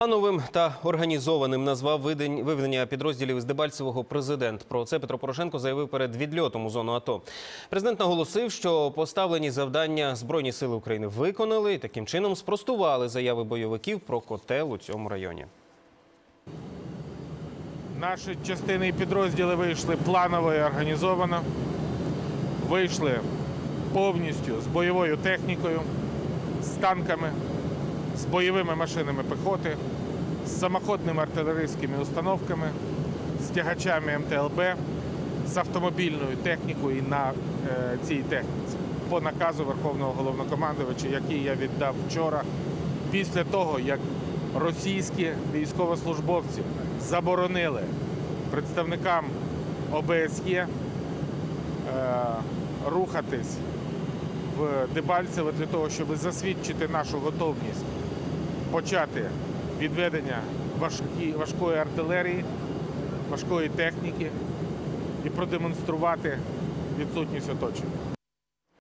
Плановим та організованим назвав виведення підрозділів з Дебальцевого президент. Про це Петро Порошенко заявив перед відльотом у зону АТО. Президент наголосив, що поставлені завдання Збройні сили України виконали і таким чином спростували заяви бойовиків про котел у цьому районі. Наші частини і підрозділи вийшли планово і організовано. Вийшли повністю з бойовою технікою, з танками, з бойовими машинами піхоти, з самоходними артилерійськими установками, з тягачами МТЛБ, з автомобільною технікою на е, цій техніці. По наказу Верховного головнокомандувача, який я віддав вчора, після того, як російські військовослужбовці заборонили представникам ОБСЄ е, рухатись в Дебальцево для того, щоб засвідчити нашу готовність почати відведення важкі, важкої артилерії, важкої техніки і продемонструвати відсутність оточення.